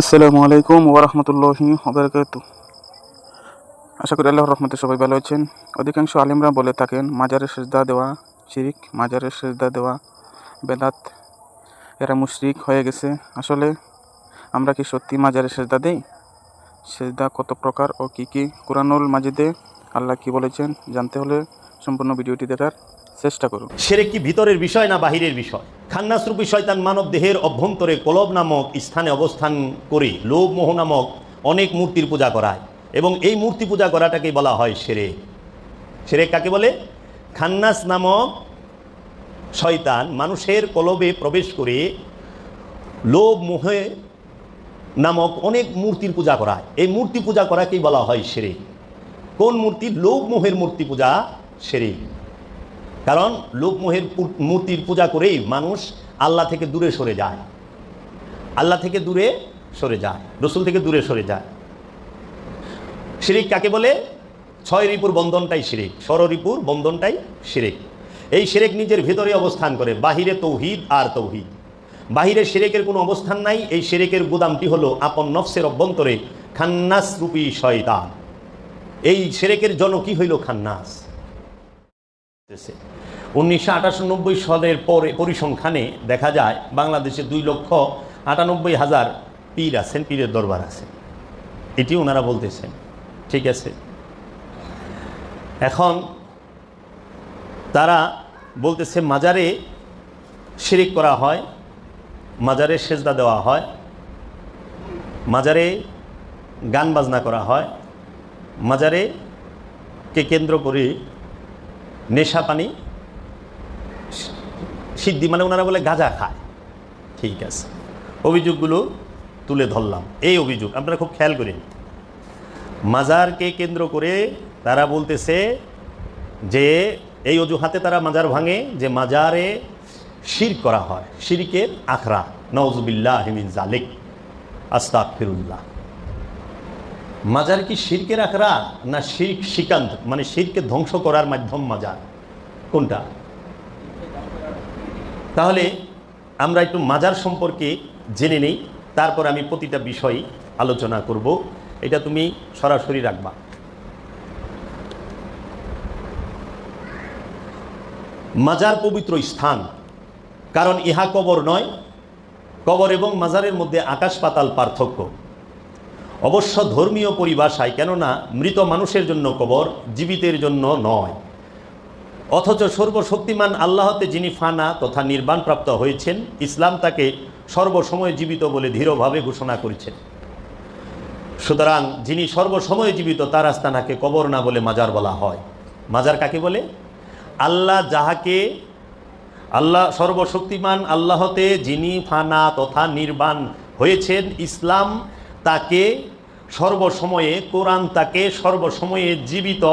আসসালামু আলাইকুম ওরহমতুল্লাহি ওবরাকাত আশা করি আল্লাহর রহমতে সবাই ভালো আছেন। অধিকাংশ আলিমরা বলে থাকেন, মাজারে সেজদা দেওয়া শিরিক, মাজারে সেজদা দেওয়া বেদাত এরা মুশরিক হয়ে গেছে। আসলে আমরা কি সত্যি মাজারে সেজদা দেই? সেজদা কত প্রকার ও কি কি? কোরআনুল মাজিদে আল্লাহ কি বলেছেন জানতে হলে সম্পূর্ণ ভিডিওটি দেখার চেষ্টা করুন। সেরে কি ভিতরের বিষয় না বাহিরের বিষয়? খান্নাসরূপী শয়তান মানব দেহের অভ্যন্তরে কলব নামক স্থানে অবস্থান করে, লোভ মোহ নামক অনেক মূর্তির পূজা করায় এবং এই মূর্তি পূজা করাটাকে বলা হয় সেরে। সেরে কাকে বলে? খান্নাস নামক শয়তান মানুষের কলবে প্রবেশ করে লোভ মোহে নামক অনেক মূর্তির পূজা করায়। এই মূর্তি পূজা করাকেই বলা হয় সেরে। কোন মূর্তি? লোভ মোহের মূর্তি পূজা সেরে। কারণ লোকমোহের মূর্তির পূজা করেই মানুষ আল্লাহ থেকে দূরে সরে যায়। আল্লাহ থেকে দূরে সরে যায়, রসুল থেকে দূরে সরে যায়। শিরিক কাকে বলে? ছয় রিপুর বন্ধনটাই শিরিক ষড়রিপুর বন্ধনটাই শিরিক। এই শিরেক নিজের ভেতরে অবস্থান করে, বাহিরে তৌহিদ আর তৌহিদ। বাহিরে শিরেকের কোনো অবস্থান নাই, এই শিরেকের গুদামটি হলো আপন নফসের অভ্যন্তরে খান্নাস রূপী শয়তান। এই শিরেকের জনক কি হইল খান্নাস। উনিশশো আটানব্বই সালের পরে পরিসংখ্যানে দেখা যায়, বাংলাদেশে দুই লক্ষ আটানব্বই হাজার পীর আছেন, পীরের দরবার আছে। এটি ওনারা বলতেছেন। ঠিক আছে? এখন তারা বলতেছে, মাজারে শিরিক করা হয়, মাজারে সেজদা দেওয়া হয়, মাজারে গান বাজনা করা হয়, মাজারে কে কেন্দ্র করে নেশা পানি সিদ্ধি মানে ওনারা বলে গাঁজা খায়। ঠিক আছে। অভিযোগগুলো তুলে ধরলাম। এই অভিযোগ, আপনারা খুব খেয়াল করেন। মাজারকে কেন্দ্র করে তারা বলতেছে যে এই অজুহাতে তারা মাজার ভাঙে, যে মাজারে শির করা হয়। শিরিকের আখড়া। নওজুবিল্লাহ হিমিন জালেক আস্তাক ফিরুল্লাহ মাজার কি শিরকের আখড়া না শির্ক শিকান্ত? মানে শিরকে ধ্বংস করার মাধ্যম মাজার। কোনটা? তাহলে আমরা একটু মাজার সম্পর্কে জেনে নেই, তারপর আমি প্রতিটা বিষয় আলোচনা করব। এটা তুমি সরাসরি রাখবা। মাজার পবিত্র স্থান, কারণ ইহা কবর নয়। কবর এবং মাজারের মধ্যে আকাশ পাতাল পার্থক্য। অবশ্য ধর্মীয় পরিভাষায়, কেননা মৃত মানুষের জন্য কবর, জীবিতের জন্য নয়। অথচ সর্বশক্তিমান আল্লাহতে যিনি ফানা তথা নির্বাণপ্রাপ্ত হয়েছেন, ইসলাম তাকে সর্বসময় জীবিত বলে দৃঢ়ভাবে ঘোষণা করেছেন। সুতরাং যিনি সর্বসময় জীবিত, তার আস্তানাকে কবর না বলে মাজার বলা হয়। মাজার কাকে বলে? আল্লাহ যাহাকে, আল্লাহ সর্বশক্তিমান আল্লাহতে যিনি ফানা তথা নির্বাণ হয়েছেন, ইসলাম তাকে সর্বসময়ে কোরআন তাকে সর্বসময়ে জীবিত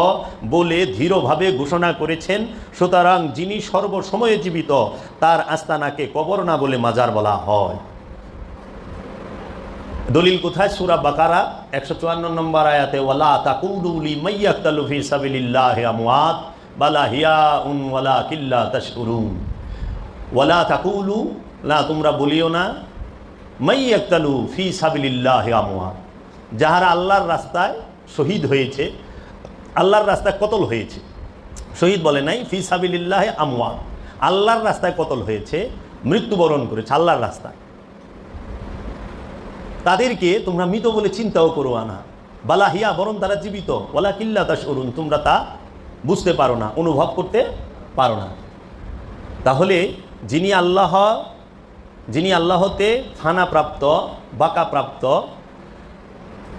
বলে ধীরভাবে ঘোষণা করেছেন। সুতরাং যিনি সর্বসময়ে জীবিত, তার আস্তানাকে কবর না বলে মাজার বলা হয়। দলিল কোথায়? সুরা বাকারা, একশো চুয়ান্ন নম্বর আয়াতে, ওয়ালা তাকুলুলি মাইয়াক্তালু ফি সাবিলিল্লাহ আমওয়াত, বালা হিয়া উন ওয়ালা কিল্লা তাশউরুন ওয়ালা তাকুলু, না, তোমরা বলিও না মাইয়াক্তালু ফি সাবিলিল্লাহ আমওয়াত। যাহারা আল্লাহর রাস্তায় শহীদ হয়েছে, আল্লাহর রাস্তায় কতল হয়েছে? শহীদ বলে নাই, ফি সাবিলিল্লাহ আমওয়াত আল্লাহর রাস্তায় কতল হয়েছে, মৃত্যুবরণ করেছে, আল্লাহর রাস্তায়। তাদেরকে তোমরা মৃত বলে চিন্তাও করো আনা বালা হিয়া, বরং তারা জীবিত। ওলা কিল্লা তা সরুন তোমরা তা বুঝতে পারো না, অনুভব করতে পারো না। তাহলে যিনি আল্লাহ, যিনি আল্লাহতে ফানাপ্রাপ্ত বাঁকাপ্রাপ্ত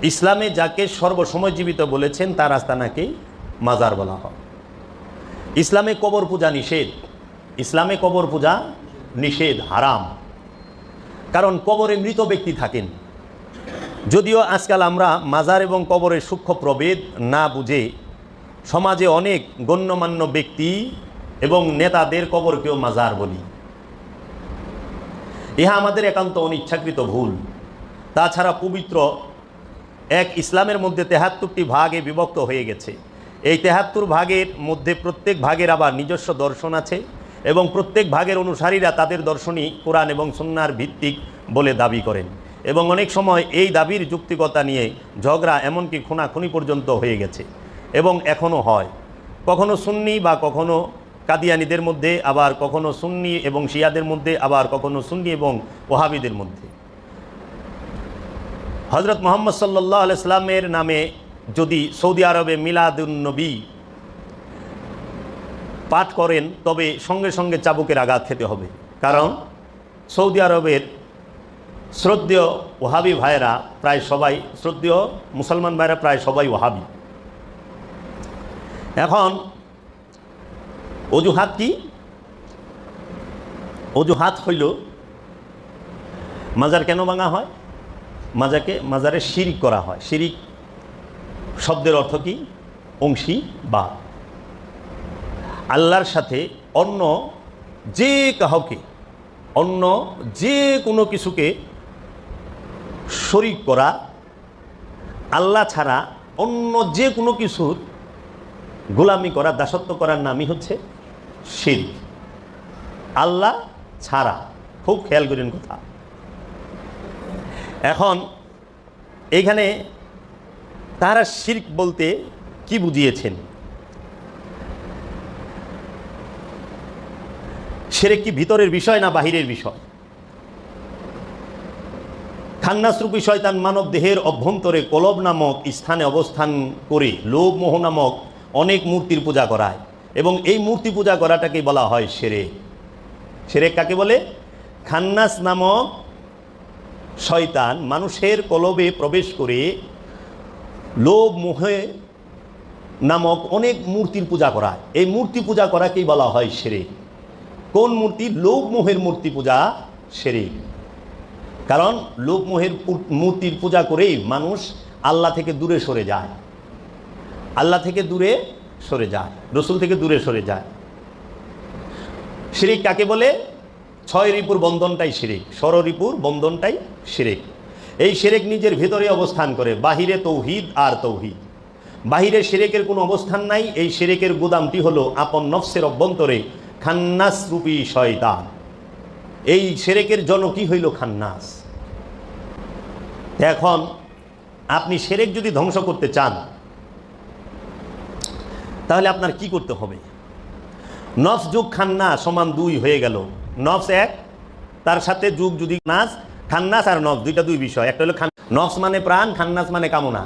ইসলামে যাকে সর্বসময় জীবিত বলেছেন, তার আস্তানাকেই মাজার বলা হয়। ইসলামে কবর পূজা নিষেধ। ইসলামে কবর পূজা নিষেধ, হারাম। কারণ কবরে মৃত ব্যক্তি থাকেন। যদিও আজকাল আমরা মাজার এবং কবরের সূক্ষ্ম প্রভেদ না বুঝে সমাজে অনেক গণ্যমান্য ব্যক্তি এবং নেতাদের কবরকেও মাজার বলি। ইহা আমাদের একান্ত অনিচ্ছাকৃত ভুল। তাছাড়া পবিত্র এক ইসলামের মধ্যে তেহাত্তরটি ভাগে বিভক্ত হয়ে গেছে। এই তেহাত্তর ভাগের মধ্যে প্রত্যেক ভাগের আবার নিজস্ব দর্শন আছে এবং প্রত্যেক ভাগের অনুসারীরা তাদের দর্শনই কোরআন এবং সুন্নার ভিত্তিক বলে দাবি করেন। এবং অনেক সময় এই দাবির যুক্তিকতা নিয়ে ঝগড়া এমনকি খুনাখুনি পর্যন্ত হয়ে গেছে এবং এখনও হয়। কখনো সুন্নি বা কখনো কাদিয়ানিদের মধ্যে, আবার কখনো সুন্নি এবং শিয়াদের মধ্যে, আবার কখনো সুন্নি এবং ওহাবিদের মধ্যে। হজরত মোহাম্মদ সাল্লাহ আলাইসলামের নামে যদি সৌদি আরবে মিলাদুন্নবী পাঠ করেন, তবে সঙ্গে সঙ্গে চাবুকের আঘাত খেতে হবে। কারণ সৌদি আরবের শ্রদ্ধেয় ওহাবি ভাইয়েরা প্রায় সবাই, শ্রদ্ধেয় মুসলমান ভাইয়েরা প্রায় সবাই ওহাবি। এখন অজুহাত কি? অজুহাত হইল, মাজার কেন ভাঙা হয়? মাজাকে, মাজারে শিরিক করা হয়। শিরিক শব্দের অর্থ কি? অংশী বা। আল্লাহর সাথে অন্য যে কাহকে অন্য যে কোনো কিছুকে শরিক করা, আল্লাহ ছাড়া অন্য যে কোনো কিছুর গোলামি করা, দাসত্ব করার নামই হচ্ছে শিরিক। আল্লাহ ছাড়া। খুব খেয়াল করেন কথা। এখন এইখানে তারা শির্ক বলতে কি বুঝিয়েছেন? সেরে কি ভিতরের বিষয় না বাহিরের বিষয়? খান্নাসরূপী শয়তান মানব দেহের অভ্যন্তরে কলব নামক স্থানে অবস্থান করে লোভ মোহ নামক অনেক মূর্তির পূজা করায় এবং এই মূর্তি পূজা করাটাকে বলা হয় সেরে। সেরে কাকে বলে? খান্নাস নামক শয়তান মানুষের কলবে প্রবেশ করে লোভ মোহে নামক অনেক মূর্তির পূজা করা এই মূর্তি পূজা করাকেই বলা হয় সেরে। কোন মূর্তি? লোভ মোহের মূর্তি পূজা সেরে। কারণ লোভ মোহের মূর্তির পূজা করেই মানুষ আল্লাহ থেকে দূরে সরে যায়। আল্লাহ থেকে দূরে সরে যায়। রসুল থেকে দূরে সরে যায়। শিরিক কাকে বলে? ছয় রিপুর বন্ধনটাই শিরিক, ষড় রিপুর বন্ধনটাই শিরিক। এই শিরেক নিজের ভেতরে অবস্থান করে, বাহিরে তৌহিদ আর তৌহিদ। বাহিরে শিরেকের কোনো অবস্থান নাই, এই শিরেকের গুদামটি হলো আপন নফসের অভ্যন্তরে খান্নাস রূপী শয়তান। এই সেরেকের জনকই হইল খান্নাস। এখন আপনি সেরেক যদি ধ্বংস করতে চান, তাহলে আপনার কি করতে হবে? নফস যুগ খান্না সমান দুই হয়ে গেল। নফস এক, তার সাথে যুগ যদি নাস খান্নাস আর নফস, দুইটা দুই বিষয়। একটা হলো খান নফস মানে প্রাণ, খান্নাস মানে কামনা।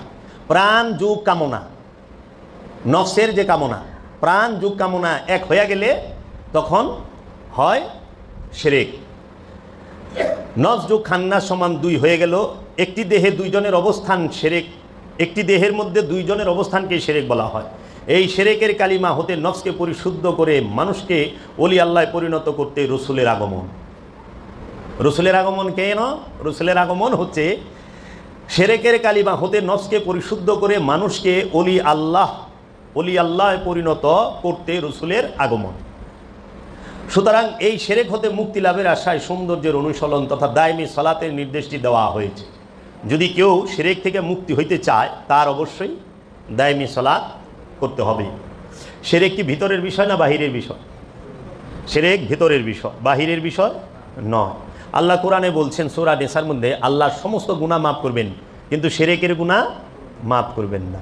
প্রাণ, যুগ, কামনা। নফসের যে কামনা, প্রাণ, যুগ, কামনা এক হয়ে গেলে তখন হয় সেরেক নফস, যুগ, খান্নাস সমান দুই হয়ে গেল। একটি দেহে দুইজনের অবস্থান সেরেক একটি দেহের মধ্যে দুইজনের অবস্থানকে সেরেক বলা হয়। এই সেরেকের কালিমা হতে নফসকে পরিশুদ্ধ করে মানুষকে অলি আল্লাহ পরিণত করতে রসুলের আগমন। রসুলের আগমন কেন? রসুলের আগমন হচ্ছে সেরেকের কালিমা হতে নফসকে পরিশুদ্ধ করে মানুষকে অলি আল্লাহ অলি আল্লাহ পরিণত করতে রসুলের আগমন। সুতরাং এই সেরেক হতে মুক্তি লাভের আশায় সৌন্দর্যের অনুসরণ তথা দায়মি সলাতের নির্দেশটি দেওয়া হয়েছে। যদি কেউ সেরেক থেকে মুক্তি হইতে চায়, তার অবশ্যই দায়মি সলাৎ করতে হবে সেরেক কি ভিতরের বিষয় না বাহিরের বিষয়? সেরেক ভিতরের বিষয়, বাহিরের বিষয় নয়। আল্লাহ কোরআনে বলছেন সোরা নেশার মধ্যে আল্লাহর সমস্ত গুণা মাফ করবেন, কিন্তু সেরেকের গুণা মাফ করবেন না।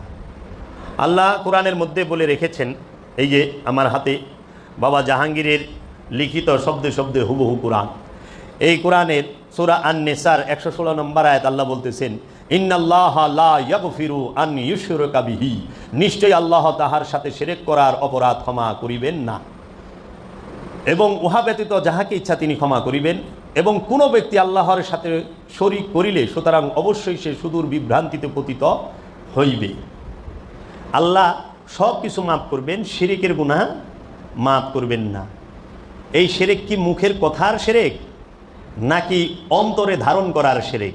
আল্লাহ কোরআনের মধ্যে বলে রেখেছেন, এই যে আমার হাতে বাবা জাহাঙ্গীরের লিখিত শব্দে শব্দে হুবহু কোরআন। এই কোরআনের সুরা আন নেসার একশো ষোলো নম্বর আয়াত আল্লাহ বলতেছেন, ইন্নাল্লাহ লা ইয়াগফিরু আন নিশ্চয়ই আল্লাহ তাহার সাথে শিরক করার অপরাধ ক্ষমা করিবেন না। এবং উহা ব্যতীত যাহাকে ইচ্ছা তিনি ক্ষমা করিবেন। এবং কোনো ব্যক্তি আল্লাহর সাথে শরিক করিলে সুতরাং অবশ্যই সে সুদূর বিভ্রান্তিতে পতিত হইবে। আল্লাহ সব কিছু মাফ করবেন, শিরিকের গুনাহ মাফ করবেন না। এই সেরেক কি মুখের কথার সেরেক নাকি অন্তরে ধারণ করার সেরেক?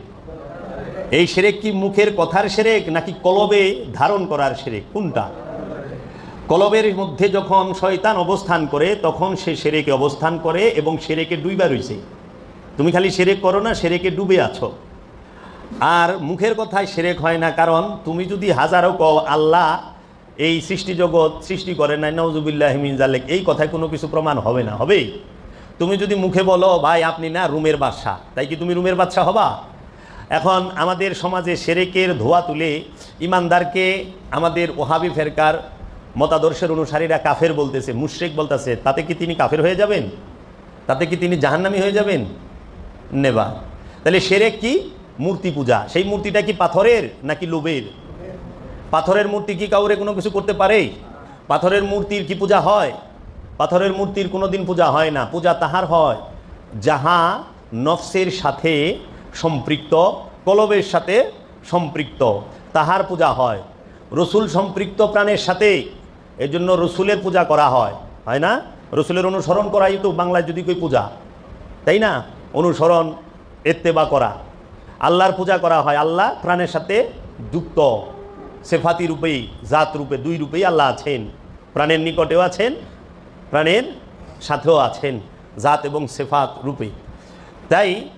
এই সেরেক কি মুখের কথার সেরেক, নাকি কলবে ধারণ করার সেরেক? কোনটা? কলবের মধ্যে যখন শয়তান অবস্থান করে, তখন সে সেরেকে অবস্থান করে এবং সেরেকে ডুইবা রইছে তুমি খালি সেরেক করো না, সেরেকে ডুবে আছো। আর মুখের কথায় সেরেক হয় না, কারণ তুমি যদি হাজারো কও আল্লাহ এই সৃষ্টি জগৎ সৃষ্টি করে নাই নওজুবিল্লাহ মিনজালেক এই কথায় কোনো কিছু প্রমাণ হবে না হবে তুমি যদি মুখে বলো, ভাই, আপনি না রুমের বাদশা। তাই কি তুমি রুমের বাদশা হবা? এখন আমাদের সমাজে সেরেকের ধোয়া তুলে ইমানদারকে আমাদের ওহাবি ফেরকার মতাদর্শের অনুসারীরা কাফের বলতেছে, মুশরেক বলতেছে, তাতে কি তিনি কাফের হয়ে যাবেন? তাতে কি তিনি জাহান্নামি হয়ে যাবেন? নেবা। তাহলে সেরেক কি? মূর্তি পূজা। সেই মূর্তিটা কি পাথরের নাকি লোবের পাথরের মূর্তি কি কাউরে কোনো কিছু করতে পারে? পাথরের মূর্তির কি পূজা হয়? পাথরের মূর্তির কোনো দিন পূজা হয় না। পূজা তাহার হয় যাহা নফসের সাথে সম্পৃক্ত, কলবের সাথে সম্পৃক্ত, তাহার পূজা হয়। রসুল সম্পৃক্ত প্রাণের সাথে এর জন্য রসুলের পূজা করা হয়। হয় না? রসুলের অনুসরণ করাই তো বাংলায় যদি কই পূজা। তাই না? অনুসরণ, এত্তেবা করা। আল্লাহর পূজা করা হয়। আল্লাহ প্রাণের সাথে যুক্ত। সেফাতি রূপেই, জাত রূপে, দুই রূপেই আল্লাহ আছেন। প্রাণের নিকটেও আছেন প্রাণের সাথেও আছেন জাত এবং সেফাত রূপে। তাই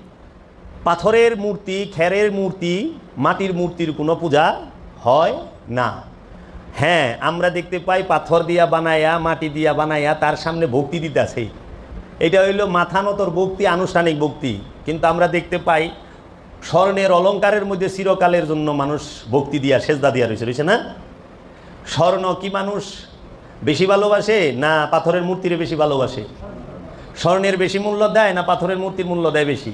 পাথরের মূর্তি, খেরের মূর্তি, মাটির মূর্তির কোনো পূজা হয় না। হ্যাঁ আমরা দেখতে পাই পাথর দিয়া বানায়া, মাটি দিয়া বানায়া তার সামনে ভক্তি দিতেছে। এটা হইল মাথা নতর ভক্তি, আনুষ্ঠানিক ভক্তি। কিন্তু আমরা দেখতে পাই স্বর্ণের অলঙ্কারের মধ্যে চিরকালের জন্য মানুষ ভক্তি দিয়া, সেজদা দিয়া রয়েছে রয়েছে না? স্বর্ণ কি মানুষ বেশি ভালোবাসে না পাথরের মূর্তিরে বেশি ভালোবাসে? স্বর্ণের বেশি মূল্য দেয় না পাথরের মূর্তির মূল্য দেয় বেশি?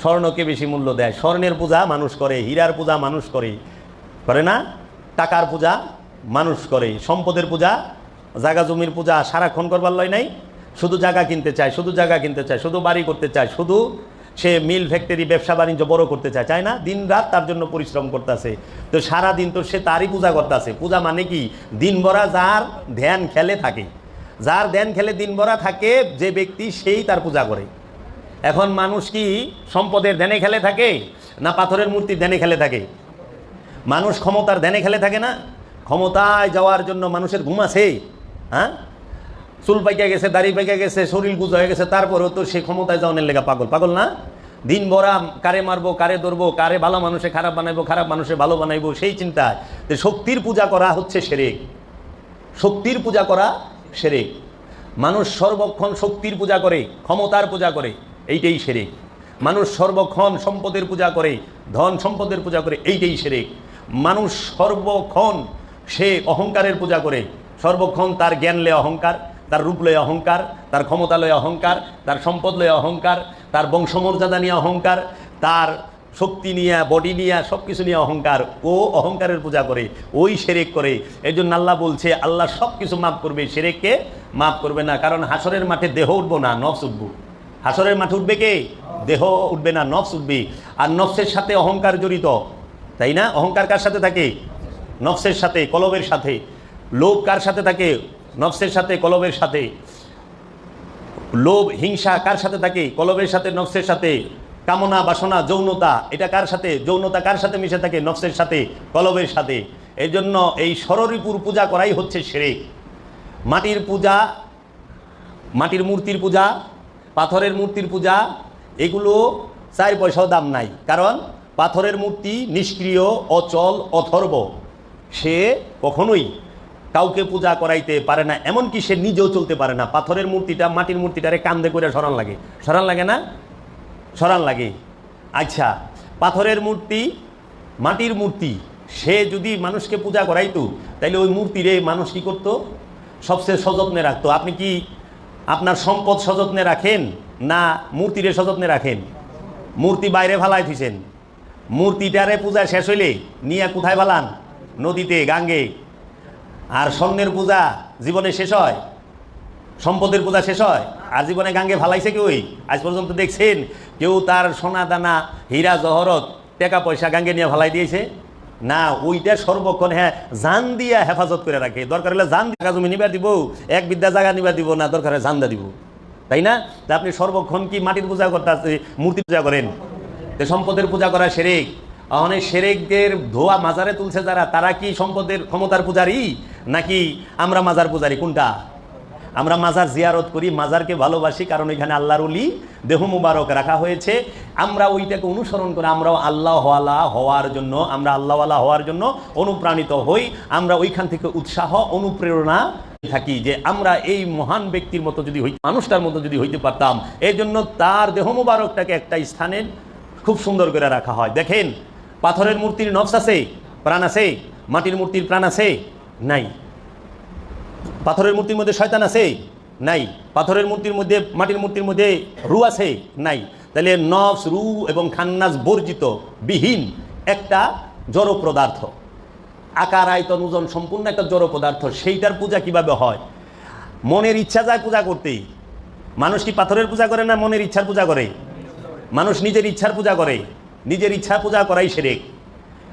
স্বর্ণকে বেশি মূল্য দেয়। স্বর্ণের পূজা মানুষ করে, হীরার পূজা মানুষ করে। করে না? টাকার পূজা মানুষ করে। সম্পদের পূজা, জাগা জমির পূজা সারাক্ষণ করবার লয় নাই। শুধু জায়গা কিনতে চায়, শুধু জায়গা কিনতে চায়, শুধু বাড়ি করতে চায়, শুধু সে মিল ফ্যাক্টরি ব্যবসা বাণিজ্য বড় করতে চায় চায় না? দিন রাত তার জন্য পরিশ্রম করতেছে। তো সারা দিন তো সে তারই পূজা করতেছে। পূজা মানে কি? দিন ভরা যার ধ্যান খেলে থাকে। যার ধ্যান খেলে দিন ভরা থাকে, যে ব্যক্তি সেই তার পূজা করে। এখন মানুষ কি সম্পদের ধ্যানে খেলে থাকে, না পাথরের মূর্তির ধ্যানে খেলে থাকে? মানুষ ক্ষমতার ধ্যানে খেলে থাকে না? ক্ষমতায় যাওয়ার জন্য মানুষের ঘুম আছে। হ্যাঁ? চুল পাইকা গেছে, দাড়ি পাইকা গেছে, শরীর গুজ হয়ে গেছে, তারপরেও তো সে ক্ষমতায় যাওয়ার লেগা পাগল। পাগল না? দিন ভরা কারে মারবো, কারে ধরবো, কারে ভালো মানুষে খারাপ বানাইবো, খারাপ মানুষে ভালো বানাইবো, সেই চিন্তায় যে শক্তির পূজা করা হচ্ছে সেরেক। শক্তির পূজা করা সেরেক। মানুষ সর্বক্ষণ শক্তির পূজা করে, ক্ষমতার পূজা করে, এইটাই সেরেক। মানুষ সর্বক্ষণ সম্পদের পূজা করে, ধন সম্পদের পূজা করে, এইটাই সেরেক। মানুষ সর্বক্ষণ সে অহংকারের পূজা করে, সর্বক্ষণ তার জ্ঞান লয়ে অহংকার তার রূপ লয়ে অহংকার, তার ক্ষমতা লয়ে অহংকার, তার সম্পদ লয়ে অহংকার, তার বংশমর্যাদা নিয়ে অহংকার, তার শক্তি নিয়ে, বডি নিয়ে সব কিছু নিয়ে অহংকার। ও অহংকারের পূজা করে, ওই সেরেক করে। এই জন্য আল্লাহ বলছে, আল্লাহ সব কিছু মাফ করবে সেরেককে মাফ করবে না। কারণ হাসরের মাঠে দেহ উঠবো না, নফস উঠবো। হাসরের মাঠে উঠবে কে? দেহ উঠবে না, নফস উঠবে। আর নফসের সাথে অহংকার জড়িত, তাই না? অহংকার কার সাথে থাকে? নফসের সাথে, কলবের সাথে। লোভ কার সাথে থাকে? নফসের সাথে, কলবের সাথে। লোভ, হিংসা কার সাথে থাকে? কলবের সাথে, নফসের সাথে। কামনা, বাসনা, যৌনতা, এটা কার সাথে? যৌনতা কার সাথে মিশে থাকে? নফসের সাথে, কলবের সাথে। এই জন্য এই সররিপুর পূজা করাই হচ্ছে সেরেক। মাটির পূজা, মাটির মূর্তির পূজা, পাথরের মূর্তির পূজা, এগুলো চার পয়সাও দাম নাই। কারণ পাথরের মূর্তি নিষ্ক্রিয়, অচল, অথর্ব। সে কখনোই কাউকে পূজা করাইতে পারে না, এমনকি সে নিজেও চলতে পারে না। পাথরের মূর্তিটা মাটির মূর্তিটারে কান্দে করে সরান লাগে। সরান লাগে না? সরান লাগে। আচ্ছা পাথরের মূর্তি, মাটির মূর্তি, সে যদি মানুষকে পূজা করাইতো, তাইলে ওই মূর্তিরে মানুষ কী করতো? সবচেয়ে সযত্নে রাখতো। আপনি কি আপনার সম্পদ সযত্নে রাখেন, না মূর্তিরে সযত্নে রাখেন? মূর্তি বাইরে ফালাই থুইছেন মূর্তিটারে পূজা শেষ হইলে নিয়ে কোথায় ফালান? নদীতে, গাঙ্গে। আর স্বর্ণের পূজা জীবনে শেষ হয়? সম্পদের পূজা শেষ হয়? আর জীবনে গাঙ্গে ফালাইছে কেউই আজ পর্যন্ত দেখছেন, কেউ তার সোনা দানা, হীরা, জহরত, টাকা, পয়সা গাঙ্গে নিয়ে ফালাই দিয়েছে? না, ওইটা সর্বক্ষণ হ্যাঁ জান দিয়া হেফাজত করে রাখে। দরকার হলে জান দিয়া জমি নিবার দিব, এক বিদ্যা জায়গা নিবার দিব, না, দরকার হয় জান্দা দিব। তাই না? তা আপনি সর্বক্ষণ কি মাটির পূজা করতে মূর্তি পূজা করেন? তো সম্পদের পূজা করা সেরেক। অনেক সেরেকদের ধোয়া মাজারে তুলছে যারা, তারা কি সম্পদের ক্ষমতার পূজারি? নাকি আমরা মাজার পূজারি? কোনটা? আমরা মাজার জিয়ারত করি, মাজারকে ভালোবাসি, কারণ এখানে আল্লাহর অলি দেহ মুবারক রাখা হয়েছে। আমরা ওইটাকে অনুসরণ করে আমরাও আল্লাহওয়ালা হওয়ার জন্য, আমরা আল্লাহওয়ালা হওয়ার জন্য অনুপ্রাণিত হই। আমরা ওইখান থেকে উৎসাহ, অনুপ্রেরণা থাকি যে আমরা এই মহান ব্যক্তির মতো যদি হই, মানুষটার মতো যদি হইতে পারতাম। এই জন্য তার দেহ মুবারকটাকে একটা স্থানে খুব সুন্দর করে রাখা হয়। দেখেন, পাথরের মূর্তির নফস আছে, প্রাণ আছে, মাটির মূর্তির প্রাণ আছে। নাই। পাথরের মূর্তির মধ্যে শয়তান আছে? নাই। পাথরের মূর্তির মধ্যে, মাটির মূর্তির মধ্যে রু আছে? নাই। তাহলে নফস, রু এবং খান্নাস বর্জিত, বিহীন একটা জড় পদার্থ। আকার, আয়তন, ওজন সম্পূর্ণ একটা জড় পদার্থ। সেইটার পূজা কীভাবে হয়? মনের ইচ্ছা যায় পূজা করতেই মানুষ কি পাথরের পূজা করে না মনের ইচ্ছার পূজা করে? মানুষ নিজের ইচ্ছার পূজা করে। নিজের ইচ্ছা পূজা করাই সেরেক।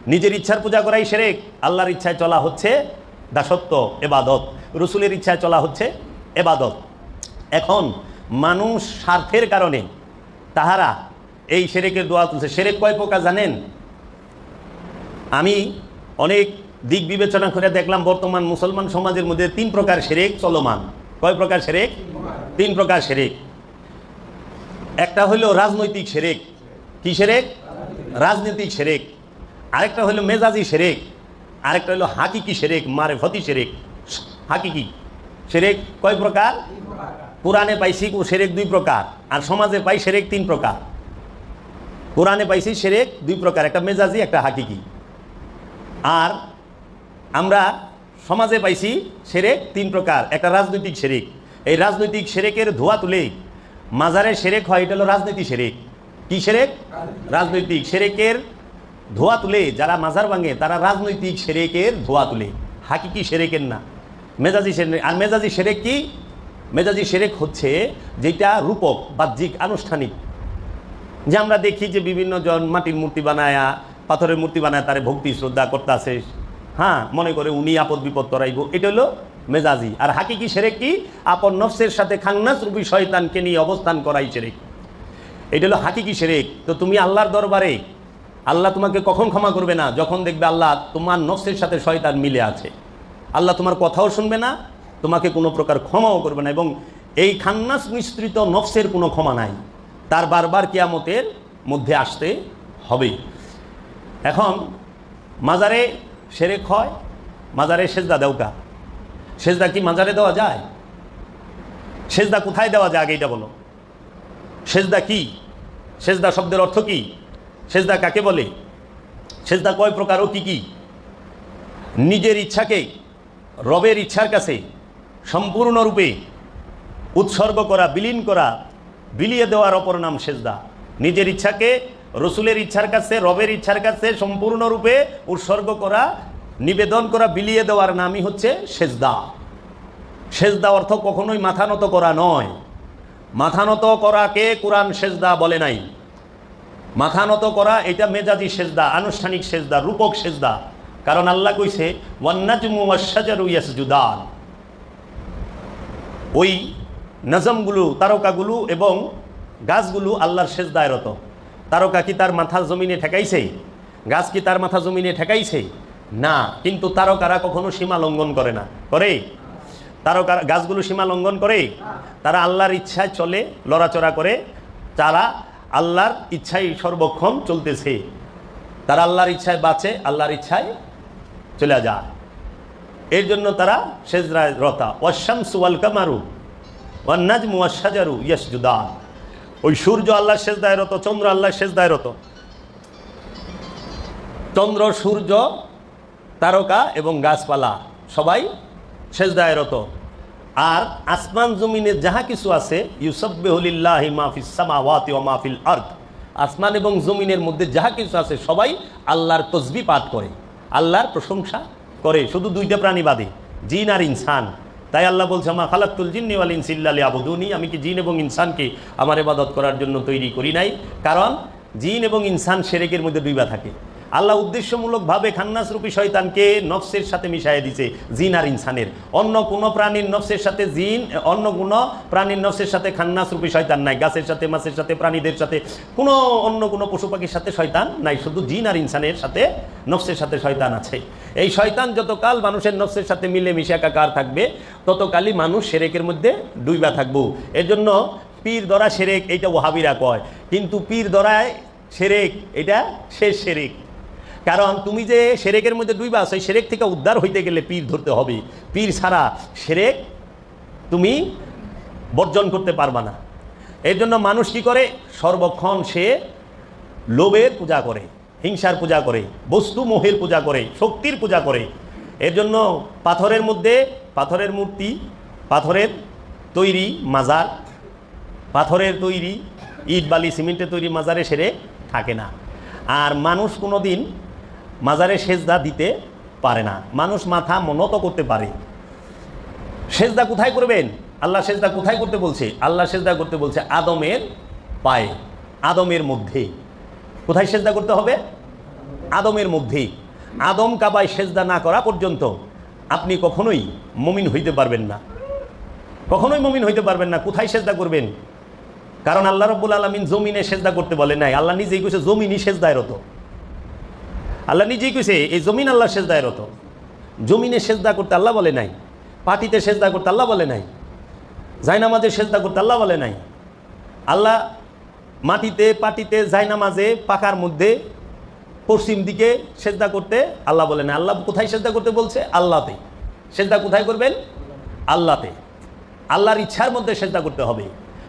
নিজের ইচ্ছার পূজা করাই সেরেক। আল্লাহর ইচ্ছায় চলা হচ্ছে দাসত্ব, এবাদত। রসুলের ইচ্ছায় চলা হচ্ছে এবাদত। এখন মানুষ স্বার্থের কারণে তাহারা এই সেরেকের দোয়া তুলছে। সেরেক কয় প্রকার জানেন? আমি অনেক দিক বিবেচনা করে দেখলাম বর্তমান মুসলমান সমাজের মধ্যে তিন প্রকার সেরেক চলমান। কয় প্রকার সেরেক? তিন প্রকার সেরেক। একটা হলো রাজনৈতিক সেরেক। কি সেরেক? রাজনৈতিক সেরেক। আরেকটা হলো মেজাজি সেরেক। আরেকটা হলো হাকিকি সেরেক? মারেফতি সেরেক। হাকিকি সেরেক কয় প্রকার? কোরআনে পাইছি সেরেক দুই প্রকার, আর সমাজে পাই সেরেক তিন প্রকার। কোরআনে পাইছি সেরেক দুই প্রকার, একটা মেজাজি, একটা হাকিকি আর আমরা সমাজে পাইছি সেরেক তিন প্রকার, একটা রাজনৈতিক সেরেক। এই রাজনৈতিক সেরেকের ধোয়া তুলে মাজারে সেরেক হয়, এটা হলো রাজনীতি সেরেক। কি সেরেক? রাজনৈতিক সেরেকের ধোয়া তুলে, যারা মাজার ভাঙে, তারা রাজনৈতিক সেরেকের ধোয়া তুলে। হাকিকি সেরেকের না। মেজাজি সেরেক আর মেজাজি সেরেক কি? মেজাজি সেরেক হচ্ছে যেটা রূপক, বাহ্যিক, আনুষ্ঠানিক। যে আমরা দেখি যে বিভিন্ন জন মাটির মূর্তি বানায়া, পাথরের মূর্তি বানায় তারে ভক্তি, শ্রদ্ধা করতে আসে হ্যাঁ মনে করে উনি আপদ বিপদ তরাইব। এটা হলো মেজাজি। আর হাকিকি সেরেক কি? আপন নফসের সাথে খান্নাস রূপী শয়তানকে নিয়ে অবস্থান করাই সেরেক। এটা হলো হাকিকি সেরেক। তো তুমি আল্লাহর দরবারে আল্লাহ তোমাকে কখন ক্ষমা করবে না? যখন দেখবে আল্লাহ তোমার নফসের সাথে শয়তান মিলে আছে। আল্লাহ তোমার কথাও শুনবে না, তোমাকে কোনো প্রকার ক্ষমাও করবে না এবং এই খান্নাস মিশ্রিত নফসের কোনো ক্ষমা নাই। তার বারবার কিয়ামতের মধ্যে আসতে হবে। এখন মাজারে সেরেক হয়, মাজারে সেজদা দেওকা সেজদা কি মাজারে দেওয়া যায়? সেজদা কোথায় দেওয়া যায় আগে এটা বলো। সেজদা কি? সেজদা শব্দের অর্থ কি? সেজদা কাকে বলে? সেজদা কয় প্রকার ও কী কী? নিজের ইচ্ছাকে, রবের ইচ্ছার কাছে সম্পূর্ণরূপে উৎসর্গ করা, বিলীন করা, বিলিয়ে দেওয়ার অপর নাম সেজদা। নিজের ইচ্ছাকে, রসুলের ইচ্ছার কাছে, রবের ইচ্ছার কাছে সম্পূর্ণরূপে উৎসর্গ করা, নিবেদন করা, বিলিয়ে দেওয়ার নামই হচ্ছে সেজদা। সেজদা অর্থ কখনোই মাথা নত করা নয়। মাথা নত করাকে কোরআন সেজদা বলে নাই। মাথা নত করা, এটা মেজাজি সেজদা, আনুষ্ঠানিক সেজদা, রূপক সেজদা। কারণ আল্লাহ কইছে ওই নজমগুলো, তারকাগুলো এবং গাছগুলো আল্লাহর সেজদায় রত। তারকা কি তার মাথা জমিনে ঠেকাইছে? গাছ কি তার মাথা জমিনে ঠেকাইছে? না, কিন্তু তারকারা কখনো সীমা লঙ্ঘন করে না। করে? তারকা, গাছগুলো সীমা লঙ্ঘন করে? তারা আল্লাহর ইচ্ছায় চলে, লড়াচড়া করে, তারা আল্লাহর ইচ্ছায় সর্বক্ষণ চলতেছে। তারা আল্লাহর ইচ্ছায় বাঁচে, আল্লাহর ইচ্ছায় চলে যায়। এর জন্য তারা সেজরায় রতা। ওয়াশামসু ওয়াল কামারু ওয়ান্নাজমু ওয়াশাজারু ইয়াসজুদান। ওই সূর্য আল্লাহ সেজদায় রত, চন্দ্র আল্লাহ সেজদায় রত। চন্দ্র, সূর্য, তারকা এবং গাছপালা সবাই সেজদায় রত। আর আসমান জমিনে যাহা কিছু আছে ইউসব্বেহুলিল্লাহি মাহফিস সামাওয়াতি ওয়া মাহফিল আরদ। আসমান এবং জমিনের মধ্যে যাহা কিছু আছে, সবাই আল্লাহর তসবি পাঠ করে, আল্লাহর প্রশংসা করে, শুধু দুইটা প্রাণী বাদে, জিন আর ইনসান। তাই আল্লাহ বলছে, আমা খালাক্তুল জিন্নি ওয়াল ইনসিল্লালি আবুদুনি আমি কি জিন এবং ইনসানকে আমার ইবাদত করার জন্য তৈরি করি নাই? কারণ জিন এবং ইনসান সেরেকের মধ্যে দুইবা থাকে। আল্লাহ উদ্দেশ্যমূলকভাবে খান্নাস রূপী শয়তানকে নফসের সাথে মিশাইয়া দিছে, জিন আর ইনসানের। অন্য কোনো প্রাণীর নফসের সাথে জিন, অন্য কোনো প্রাণীর নফসের সাথে খান্নাসরূপী শয়তান নাই। গাছের সাথে, মাছের সাথে, প্রাণীদের সাথে, কোনো অন্য কোনো পশু পাখির সাথে শয়তান নাই, শুধু জিন আর ইনসানের সাথে, নফসের সাথে শয়তান আছে। এই শয়তান যতকাল মানুষের নফসের সাথে মিলে মিশে একাকার থাকবে, ততকালই মানুষ সেরেকের মধ্যে ডুইবা থাকব। এর জন্য পীর দরা সেরেক, এইটা ওহাবিরা কয়। কিন্তু পীর দরায় সেরেক, এটা শেষ সেরেক। কারণ তুমি যে সেরেকের মধ্যে ডুইবা আছো এই সেরেক থেকে উদ্ধার হইতে গেলে পীর ধরতে হবে। পীর ছাড়া সেরেক তুমি বর্জন করতে পারবা না। এর জন্য মানুষ কি করে? সর্বক্ষণ সে লোভের পূজা করে, হিংসার পূজা করে, বস্তু মোহের পূজা করে, শক্তির পূজা করে। এর জন্য পাথরের মধ্যে পাথরের মূর্তি, পাথরের তৈরি মাজার, পাথরের তৈরি ইট বালি, সিমেন্টের তৈরি মাজারে সেরে থাকে না। আর মানুষ কোনো দিন মাজারে সেজদা দিতে পারে না। মানুষ মাথা মনত করতে পারে। সেজদা কোথায় করবেন? আল্লাহ সেজদা কোথায় করতে বলছে? আল্লাহ সেজদা করতে বলছে আদমের পায়ে, আদমের মধ্যে। কোথায় সেজদা করতে হবে? আদমের মধ্যে। আদম কাবায় সেজদা না করা পর্যন্ত আপনি কখনোই মমিন হইতে পারবেন না। কখনোই মমিন হইতে পারবেন না। কোথায় সেজদা করবেন? কারণ আল্লাহ রব্বুল আলমিন জমিনে সেজদা করতে বলে নাই। আল্লাহ নিজেই কইছে, জমিনই সেজদায় রত। আল্লাহ নিজেই কইছে, এই জমিন আল্লাহ সেজদায় রত জমিনে সেজদা করতে আল্লাহ বলে নাই। পাটিতে সেজদা করতে আল্লাহ বলে নাই। জায়নামাজে সেজদা করতে আল্লাহ বলে নাই। আল্লাহ মাটিতে, পাটিতে, জায়নামাজে পাকার মধ্যে, পশ্চিম দিকে সেজদা করতে আল্লাহ বলে না আল্লাহ কোথায় সেজদা করতে বলছে? আল্লাহতে সেজদা কোথায় করবেন? আল্লাহতে। আল্লাহর ইচ্ছার মধ্যে সেজদা করতে হবে।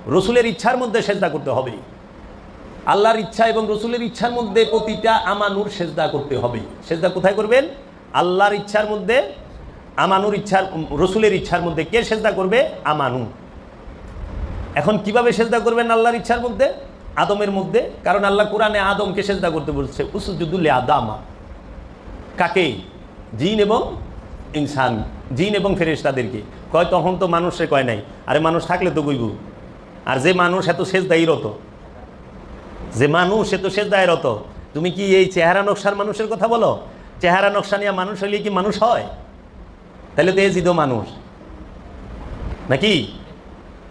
রসুলের ইচ্ছার মধ্যে সেজদা করতে হবে। আল্লাহর ইচ্ছা এবং রসুলের ইচ্ছার মধ্যে প্রতিটা আমানুর সেজদা করতে হবে। সেজদা কোথায় করবেন? আল্লাহর ইচ্ছার মধ্যে, আমানুর ইচ্ছার, রসুলের ইচ্ছার মধ্যে। কে সেজদা করবে? আমানু এখন কীভাবে সেজদা করবেন আল্লাহর ইচ্ছার মধ্যে? আদমের মধ্যে। কারণ আল্লাহ কোরআনে আদমকে সেজদা করতে বলছে উসুজুদুল্লে আদামা কাকে? জিন এবং ইনসান। জিন এবং ফেরেশতাদেরকে। কয়, তখন তো মানুষে কয় নাই। আরে, মানুষ থাকলে তো কইব। আর যে মানুষ এত সেজদাই রত যে মানুষ এত সেজদায় রত। তুমি কি এই চেহারা নকশার মানুষের কথা বলো? চেহারা নকশা নিয়ে মানুষ হইলে কি মানুষ হয়? তাহলে তো এজিদও মানুষ। নাকি?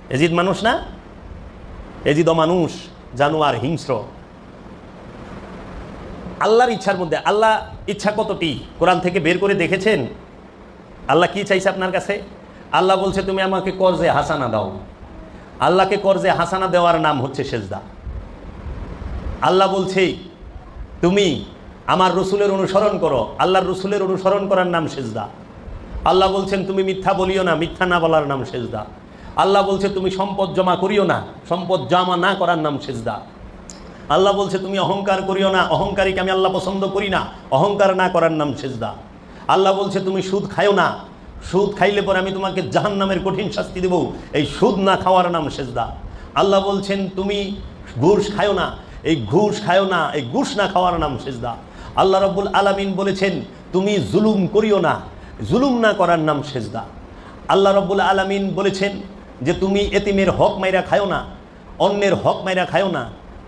এজিদ মানুষ না? এজিদও মানুষ, জানোয়ার, হিংস্র। আল্লাহর ইচ্ছার মধ্যে, আল্লাহ ইচ্ছা কতটি? কোরআন থেকে বের করে দেখেছেন? আল্লাহ কি চাইছে আপনার কাছে? আল্লাহ বলছে, তুমি আমাকে কর্জে হাসানা দাও। আল্লাহকে কর্জে হাসানা দেওয়ার নাম হচ্ছে সেজদা। আল্লাহ বলছে, তুমি আমার রসুলের অনুসরণ করো। আল্লাহর রসুলের অনুসরণ করার নাম সেজদা। আল্লাহ বলছেন, তুমি মিথ্যা বলিও না, মিথ্যা না বলার নাম সেজদা। আল্লাহ বলছে, তুমি সম্পদ জমা করিও না, সম্পদ জমা না করার নাম সেজদা। আল্লাহ বলছে, তুমি অহংকার করিও না, অহংকারীকে আমি আল্লাহ পছন্দ করি না, অহংকার না করার নাম সেজদা। আল্লাহ বলছে, তুমি সুদ খাইও না, সুদ খাইলে পরে আমি তোমাকে জাহান নামের কঠিন শাস্তি দেব। এই সুদ না খাওয়ার নাম সেজদা। আল্লাহ বলছেন, তুমি ঘুষ খায়ো না এই ঘুষ খায়ো না, এই ঘুষ না খাওয়ার নাম সেজদা। আল্লাহ রব্বুল আলামিন বলেছেন, তুমি জুলুম করিও না, জুলুম না করার নাম সেজদা। আল্লাহ রব্বুল আলামিন বলেছেন যে, তুমি এতিমের হক মাইরা খায়ো না, অন্যের হক মাইরা খায়ো না,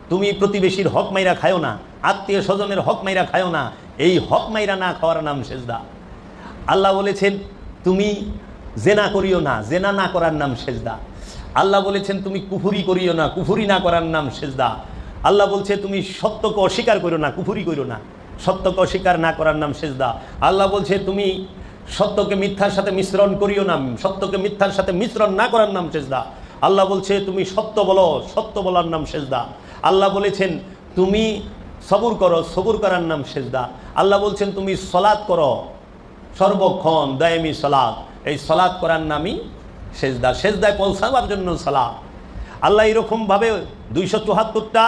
তুমি প্রতিবেশীর হক মাইরা খায়ও না, আত্মীয় স্বজনের হক মাইরা খায়ো না, এই হক মাইরা না খাওয়ার নাম সেজদা। আল্লাহ বলেছেন, তুমি জেনা করিও না, জেনা না করার নাম সেজদা। আল্লাহ বলেছেন, তুমি কুফুরি করিও না, কুফুরি না করার নাম সেজদা। আল্লাহ বলছে, তুমি সত্যকে অস্বীকার করো না, কুফুরি করো না। সত্যকে অস্বীকার না করার নাম সেজদা। আল্লাহ বলছে, তুমি সত্যকে মিথ্যার সাথে মিশ্রণ করিও না, সত্যকে মিথ্যার সাথে মিশ্রণ না করার নাম সেজদা। আল্লাহ বলছে, তুমি সত্য বলো, সত্য বলার নাম সেজদা। আল্লাহ বলেছেন, তুমি সবুর করো, সবুর করার নাম সেজদা। আল্লাহ বলছেন, তুমি সলাৎ করো, সর্বক্ষণ দায়মি সলাদ এই সলাদ করার নামই সেজদা। সেজদায় পৌঁছাবার জন্য সলাদ আল্লাহ এরকমভাবে দুইশো চুহাত্তরটা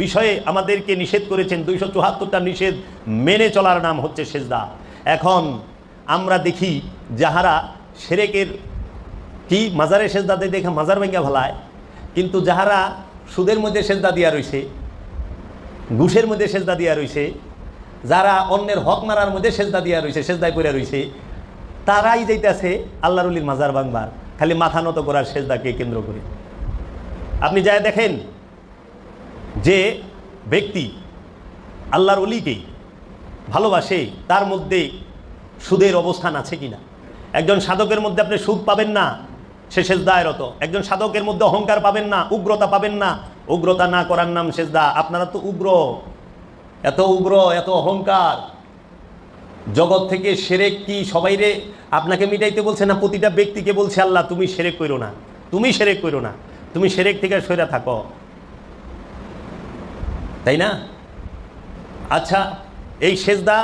বিষয়ে আমাদেরকে নিষেধ করেছেন দুইশো চুহাত্তরটা নিষেধ মেনে চলার নাম হচ্ছে সেজদা। এখন আমরা দেখি যাহারা সেরেকের কি মাজারে সেজদাতে দেখে মাজার ভেঙ্গা ভালায় কিন্তু যাহারা সুদের মধ্যে সেজদা দিয়া রইছে, ঘুষের মধ্যে সেজদা দিয়া রইছে, যারা অন্যের হক মারার মধ্যে সেজদা দিয়া রইছে, সেজদায় পড়ে রইছে, তারাই যাইতেছে আল্লাহর উলির মাজার বাংবার খালি মাথা নত করার সেজদাকে কেন্দ্র করে। আপনি যায় দেখেন যে ব্যক্তি আল্লাহর অলিকে ভালোবাসে, তার মধ্যে সুদের অবস্থান আছে কিনা? একজন সাধকের মধ্যে আপনি সুদ পাবেন না, সে সেজদায় রত একজন সাধকের মধ্যে অহংকার পাবেন না, উগ্রতা পাবেন না। উগ্রতা না করার নাম সেজদা। আপনারা তো উগ্র। এত উগ্র, এত অহংকার। জগৎ থেকে সেরেক কি সবাইরে আপনাকে মিটাইতে বলছে না, প্রতিটা ব্যক্তিকে বলছে, আল্লাহ, তুমি সেরেক করো না। তুমি সেরেক করো না। তুমি সেরেক থেকে সরে থাকো। তাই না? আচ্ছা এই সেজদা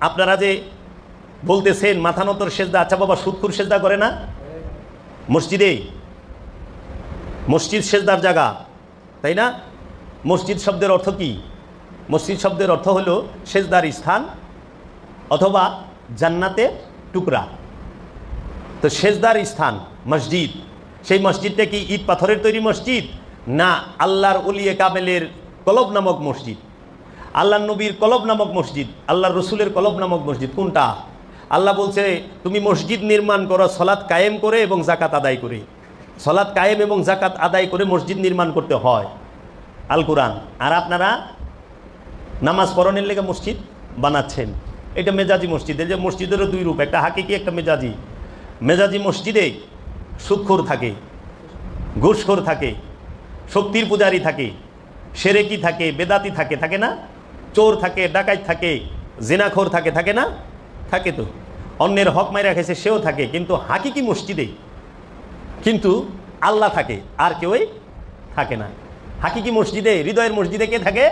আপনারা যে বলতেছেন মাথা নতর সেজদা আচ্ছা বাবা সুৎকুর সেজদা করে না? মসজিদে? মসজিদ সেজদার জায়গা, তাই না? মসজিদ শব্দের অর্থ কি? মসজিদ শব্দের অর্থ হলো সেজদার স্থান অথবা জান্নাতের টুকরা। তো সেজদার স্থান, মসজিদ, সেই মসজিদটা কি ইট পাথরের তৈরি মসজিদ? না, আল্লাহর উলিয়ে কামেলের কলব নামক মসজিদ। আল্লাহ নবীর কলব নামক মসজিদ আল্লাহ রসুলের কলব নামক মসজিদ কোনটা? আল্লাহ বলছে, তুমি মসজিদ নির্মাণ করো, সলাৎ কায়েম করে এবং জাকাত আদায় করে। সলাৎ কায়েম এবং জাকাত আদায় করে মসজিদ নির্মাণ করতে হয়। আল কোরআন। আর আপনারা নামাজ পড়নের লেগে মসজিদ বানাচ্ছেন। এটা মেজাজি মসজিদ, এই যে মসজিদেরও দুই রূপ, একটা হাকিকি, একটা মেজাজি। মেজাজি মসজিদে সুৎখোর থাকে, ঘুষখোর থাকে, শক্তির পূজারি থাকে। সেরেকি থাকে, বেদাতি থাকে থাকে না? চোর থাকে, ডাকাত থাকে, জেনাখোর থাকে থাকে না? থাকে তো। অন্যের হক মাইরা খেয়েছে সেও থাকে, কিন্তু হাকিকি মসজিদে কিন্তু আল্লাহ থাকে, আর কেউই থাকে না। হাকিকি মসজিদে, হৃদয়ের মসজিদে কে থাকে?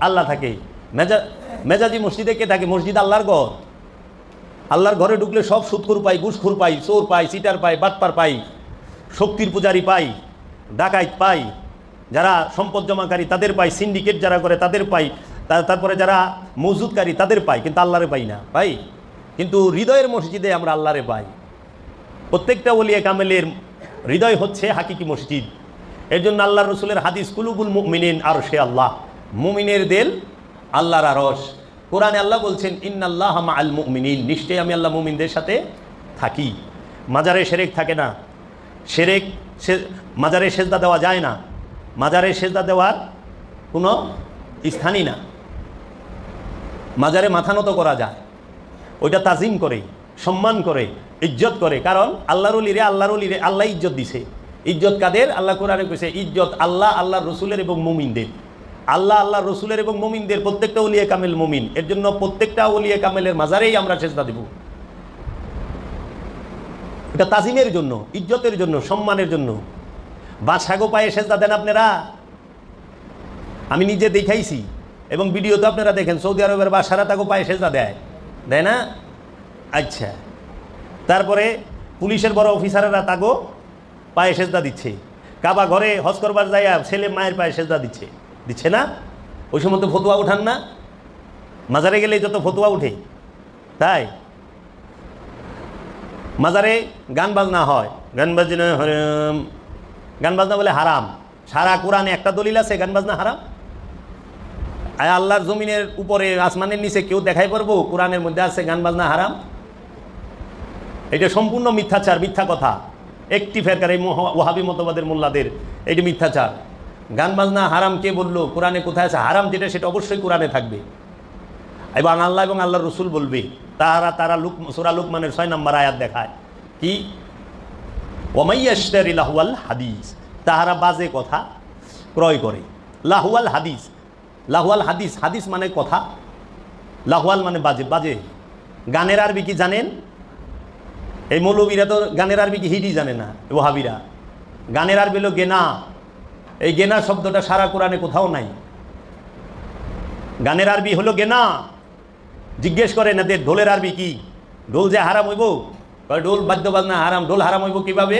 আল্লাহ থাকে। মেজা, মেজাজি মসজিদে কে থাকে? মসজিদ আল্লাহর ঘর। আল্লাহর ঘরে ঢুকলে সব সুৎখুর পাই, ঘুষখুর পাই, চোর পাই, সিটার পাই, বাটপার পাই, শক্তির পূজারি পাই ডাকাইত পাই যারা সম্পদ জমাকারী, তাদের পাই। সিন্ডিকেট যারা করে, তাদের পাই। তারপরে যারা মজুদকারী তাদের পাই, কিন্তু আল্লাহরে পাই না। পাই? কিন্তু হৃদয়ের মসজিদে আমরা আল্লাহরে পাই। প্রত্যেকটা ওলিয়া কামেলের হৃদয় হচ্ছে হাকিকি মসজিদ। এর জন্য আল্লাহ রসুলের হাদিস, কুলুবুল মুমিনিন আর সে আল্লাহ। মুমিনের দেল, আল্লাহর আরস কোরআনে আল্লাহ বলছেন, ইন্নাল্লাহ মা আল মুমিনিন। নিশ্চয়ই আমি আল্লাহ মুমিনদের সাথে থাকি। মাজারে সেরেক থাকে না। সেরেক সে মাজারে সেজদা দেওয়া যায় না। মাজারে সেজদা দেওয়ার কোনো স্থানই না। মাজারে মাথা নত করা যায়। ওইটা তাজিম করে, সম্মান করে, ইজ্জত করে। কারণ আল্লাহর অলিরে আল্লাহর অলিরে আল্লাহ ইজ্জত দিছে। ইজ্জত কাদের? আল্লাহ কোরআনে কইছে, ইজ্জত আল্লাহ আল্লাহ রসুলের এবং মুমিনদের। আল্লাহ আল্লাহ রসুলের এবং মুমিনদের, প্রত্যেকটা ওলিয়া কামেল মুমিন। এর জন্য প্রত্যেকটা ওলিয়া কামেলের মাজারেই আমরা চেষ্টা দেব। এটা তাজিমের জন্য, ইজ্জতের জন্য, সম্মানের জন্য। বাদশাগো পায়ে সেজদা দেন আপনারা? আমি নিজে দেখাইছি এবং ভিডিও তো আপনারা দেখেন, সৌদি আরবের বাসারা তাকে পায়ে সেজদা দেয়। দেয় না? আচ্ছা। তারপরে পুলিশের বড় অফিসারেরা তাগো পায়ে সেজদা দিচ্ছে। কাবা ঘরে হজ করবার যাইয়া ছেলে মায়ের পায়ে সেজদা দিচ্ছে। দিচ্ছে না? ওই সময় তো ফতুয়া উঠান না? মাজারে গেলে যত ফতুয়া উঠে। তাই? মাজারে গান বাজনা হয়। গান বাজনা হরম। গান বাজনা বলে হারাম। সারা কোরআনে একটা দলিল আছে গান বাজনা হারাম আল্লাহর জমিনের উপরে, আসমানের নিচে কেউ দেখাই পারব? কোরআনের মধ্যে আছে গান বাজনা হারাম? এটা সম্পূর্ণ মিথ্যাচার, মিথ্যা কথা। একটি ফেরকার এই ওহাবি মতবাদের মোল্লাদের, এটি মিথ্যাচার। গান বাজনা হারাম কে বলল? কোরআনে কোথায় আছে? হারাম যেটা, সেটা অবশ্যই কোরআনে থাকবে। এবং আল্লাহ এবং আল্লাহ রসুল বলবে তারা তারা লুক সুরা লুকমানের ছয় নম্বর আয়াত দেখায়। কি? ওমাইয়াশারি লাহুয়াল হাদিস। তাহারা বাজে কথা ক্রয় করে। লাহুয়াল হাদিস। লাহুয়াল হাদিস হাদিস মানে কথা। লাহুয়াল মানে বাজে বাজে। গানের আরবি কি জানেন? এই মৌলবীরা তো গানের আরবি কি হিডি জানে না ওহাবিরা গানের আরবি হলো গেনা। এই গেনা শব্দটা সারা কোরআনে কোথাও নাই। গানের আরবি হলো গেনা। জিজ্ঞেস করেন এদের ঢোলের আরবি কি? ঢোল যে হারাম হইব? ঢোল বাদ্য বাজনা হারাম, ঢোল হারাম হইব কীভাবে?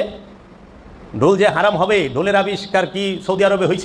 ঢোল যে হারাম হবে, ঢোলের আবিষ্কার কি সৌদি আরবে হয়েছে